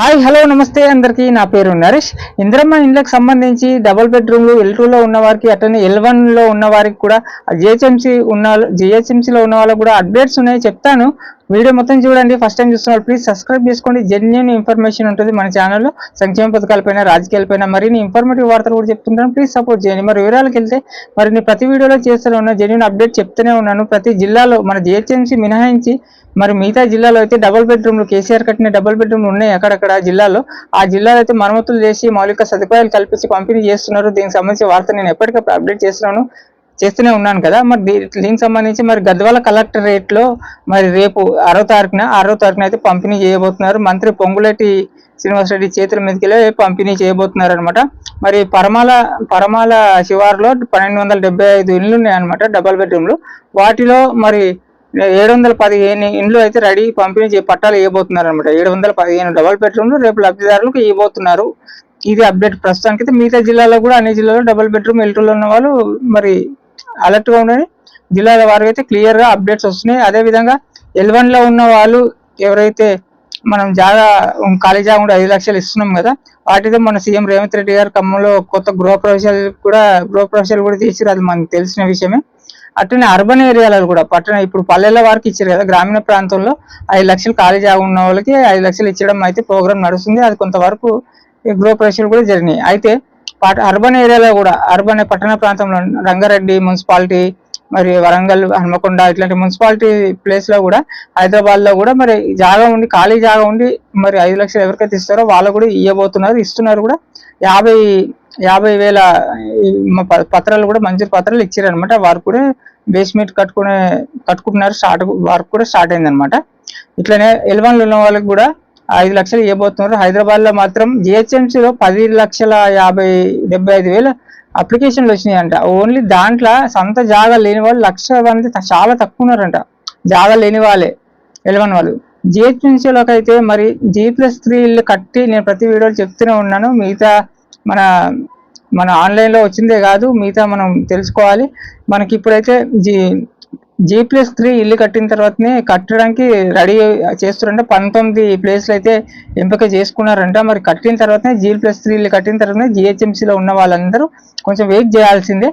Hi hello నమస్తే అందరికీ. నా పేరు నరేష్. ఇంద్రమ్మ ఇండ్లకు సంబంధించి డబుల్ బెడ్రూమ్లు ఎల్లో ఉన్న వారికి అట్లనే ఎల్ వన్లో ఉన్న వారికి కూడా జిహెచ్ఎంసీ ఉన్న జిహెచ్ఎంసీలో ఉన్న వాళ్ళకి కూడా అప్డేట్స్ ఉన్నాయి చెప్తాను. వీడియో మొత్తం చూడండి. ఫస్ట్ టైం చూస్తున్నారు ప్లీజ్ సబ్స్క్రైబ్ చేసుకోండి. జెన్యున్ ఇన్ఫర్మేషన్ ఉంటుంది మన ఛానల్లో సంక్షేమ పథకాలపైన రాజకీయాలపైన మరిన్ని ఇన్ఫర్మేటివ్ వార్తలు కూడా చెప్తుంటాను. ప్లీజ్ సపోర్ట్ చేయండి. మరి వివరాలకు వెళ్తే మరి నేను ప్రతి వీడియోలో చేస్తూనే ఉన్న జెన్యున్ అప్డేట్ చెప్తూనే ఉన్నాను. ప్రతి జిల్లాలో మన జిహెచ్ఎంసీ మినహాయించి మరి మిగతా జిల్లాలో అయితే డబుల్ బెడ్రూమ్లు కేసీఆర్ కట్టిన డబుల్ బెడ్రూమ్లు ఉన్నాయి అక్కడక్కడ జిల్లాలో. ఆ జిల్లాలో అయితే మరమ్మతులు చేసి మౌలిక సదుపాయాలు కల్పించి పంపిణీ చేస్తున్నారు. దీనికి సంబంధించిన వార్త నేను ఎప్పటికప్పుడు అప్డేట్ చేస్తున్నాను. చేస్తూనే ఉన్నాను కదా. మరి దీనికి సంబంధించి మరి గద్వాల కలెక్టర్ రేట్లో మరి రేపు ఆరో తారీఖున ఆరో తారీఖున అయితే పంపిణీ చేయబోతున్నారు. మంత్రి పొంగులేటి శ్రీనివాసరెడ్డి చేతుల మీదకి వెళ్ళి పంపిణీ చేయబోతున్నారు అనమాట మరి పరమాల పరమాల శివారులో పన్నెండు వందల డెబ్బై ఐదు ఇండ్లు ఉన్నాయి అనమాట డబల్ బెడ్రూమ్లు. వాటిలో మరి ఏడు వందల పదిహేను ఇండ్లు అయితే రెడీ పంపిణీ చే పట్టాలు ఇవ్వబోతున్నారు అనమాట ఏడు వందల పదిహేను డబల్ బెడ్రూమ్లు రేపు లబ్ధిదారులకు ఇవ్వబోతున్నారు. ఇది అప్డేట్ ప్రస్తుతానికి అయితే మిగతా జిల్లాలో కూడా అన్ని జిల్లాలో డబుల్ బెడ్రూమ్ ఎల్టూలో ఉన్న వాళ్ళు మరి అలర్ట్గా ఉండండి. జిల్లాల వారికి అయితే క్లియర్గా అప్డేట్స్ వస్తున్నాయి. అదే విధంగా ఎల్లో ఉన్న వాళ్ళు ఎవరైతే మనం జాగా ఖాళీ జాగా ఉండే ఐదు లక్షలు ఇస్తున్నాం కదా వాటితో మన సీఎం రేవంత్ రెడ్డి గారు ఖమ్మంలో కొత్త గృహప్రవేశాలు కూడా గృహప్రవేశాలు కూడా తీసారు అది మనకు తెలిసిన విషయమే. అట్లనే అర్బన్ ఏరియాలలో కూడా పట్టణ ఇప్పుడు పల్లెల వారికి ఇచ్చారు కదా గ్రామీణ ప్రాంతంలో ఐదు లక్షలు ఖాళీ జాగా ఉన్న వాళ్ళకి ఐదు లక్షలు ఇచ్చడం అయితే ప్రోగ్రామ్ నడుస్తుంది. అది కొంతవరకు ఈ గృహ ప్రవేశాలు కూడా జరిగినాయి. అయితే అర్బన్ ఏరియాలో కూడా అర్బన్ పట్టణ ప్రాంతంలో రంగారెడ్డి మున్సిపాలిటీ మరి వరంగల్ హన్మకొండ ఇట్లాంటి మున్సిపాలిటీ ప్లేస్లో కూడా హైదరాబాద్లో కూడా మరి జాగా ఉండి ఖాళీ జాగా ఉండి మరి ఐదు లక్షలు ఎవరికైతే ఇస్తారో వాళ్ళు కూడా ఇవ్వబోతున్నారు ఇస్తున్నారు కూడా. యాభై యాభై వేల ప- పత్రాలు కూడా మంజూరు పత్రాలు ఇచ్చారు అనమాట వారు కూడా బేస్మెంట్ కట్టుకునే కట్టుకుంటున్నారు స్టార్ట్ వర్క్ కూడా స్టార్ట్ అయింది అనమాట ఇట్లనే ఎలవన్లు ఉన్న వాళ్ళకి కూడా ఐదు లక్షలు ఇవ్వబోతున్నారు. హైదరాబాద్లో మాత్రం GHMC లో పది లక్షల యాభై డెబ్బై ఐదు వేల అప్లికేషన్లు వచ్చినాయంట. ఓన్లీ దాంట్లో సొంత జాగా లేని వాళ్ళు లక్ష మంది చాలా తక్కువ ఉన్నారంట. జాగా లేని వాళ్ళే ఎలవన్ వాళ్ళు. జిహెచ్ఎంసీలోకి అయితే మరి జీ ప్లస్ త్రీ ఇల్లు కట్టి నేను ప్రతి వీడియోలో చెప్తూనే ఉన్నాను. మిగతా మన మన ఆన్లైన్లో వచ్చిందే కాదు మిగతా మనం తెలుసుకోవాలి. మనకి ఇప్పుడైతే జీ జీ ప్లస్ త్రీ ఇల్లు కట్టిన తర్వాతనే కట్టడానికి రెడీ చేస్తున్నారంటే పంతొమ్మిది ప్లేస్లు అయితే ఎంపిక చేసుకున్నారంట. మరి కట్టిన తర్వాతనే జీ ప్లస్ త్రీ ఇల్లు కట్టిన తర్వాతనే జిహెచ్ఎంసీలో ఉన్న వాళ్ళందరూ కొంచెం వెయిట్ చేయాల్సిందే.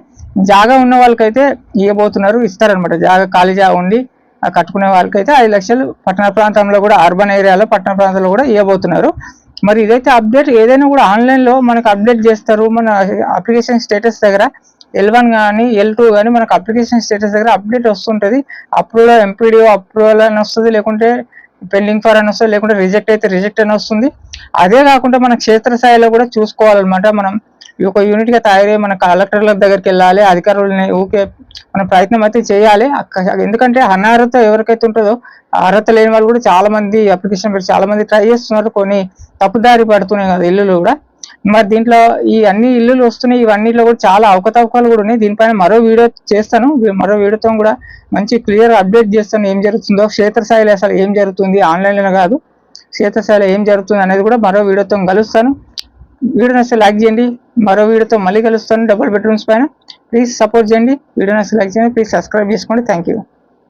జాగా ఉన్న వాళ్ళకైతే ఇవ్వబోతున్నారు ఇస్తారనమాట జాగా ఖాళీ జాగా ఉండి కట్టుకునే వాళ్ళకైతే ఐదు లక్షలు పట్టణ ప్రాంతంలో కూడా అర్బన్ ఏరియాలో పట్టణ ప్రాంతంలో కూడా ఇవ్వబోతున్నారు మరి ఇదైతే అప్డేట్ ఏదైనా కూడా ఆన్లైన్లో మనకు అప్డేట్ చేస్తారు. మన అప్లికేషన్ స్టేటస్ దగ్గర ఎల్ వన్ కానీ ఎల్ టూ కానీ మనకు అప్లికేషన్ స్టేటస్ దగ్గర అప్డేట్ వస్తుంటది. అప్రూవల్ ఎంపీడీఓ అప్రూవల్ అని వస్తుంది లేకుంటే పెండింగ్ ఫర్ అని వస్తుంది లేకుంటే రిజెక్ట్ అయితే రిజెక్ట్ అని వస్తుంది. అదే కాకుండా మన క్షేత్రస్థాయిలో కూడా చూసుకోవాలన్నమాట మనం. ఈ ఒక యూనిట్గా తయారై మన కలెక్టర్ల దగ్గరికి వెళ్ళాలి అధికారులని ఊకే మన ప్రయత్నం అయితే చేయాలి. అక్క- ఎందుకంటే అనర్హత ఎవరికైతే ఉంటుందో అర్హత లేని వాళ్ళు కూడా చాలా మంది అప్లికేషన్ పెట్టి చాలా మంది ట్రై చేస్తున్నారు. కొన్ని తప్పుదారి పడుతున్నాయి కదా ఇల్లులు కూడా. మరి దీంట్లో ఈ అన్ని ఇల్లులు వస్తున్నాయి ఇవన్నిట్లో కూడా చాలా అవకతవకాలు కూడా ఉన్నాయి. దీనిపైన మరో వీడియో చేస్తాను. మరో వీడియోతో కూడా మంచి క్లియర్ అప్డేట్ చేస్తాను. ఏం జరుగుతుందో క్షేత్రస్థాయిలో అసలు ఏం జరుగుతుంది ఆన్లైన్లో కాదు క్షేత్రస్థాయిలో ఏం జరుగుతుంది అనేది కూడా మరో వీడియోతో కలుస్తాను. వీడియో నచ్చితే లైక్ చేయండి. మరో వీడియోతో మళ్ళీ కలుస్తాను డబుల్ బెడ్రూమ్స్ పైన. ప్లీజ్ సపోర్ట్ చేయండి. వీడియో నచ్చితే లైక్ చేయండి. ప్లీజ్ సబ్స్క్రైబ్ చేసుకోండి. Thank you.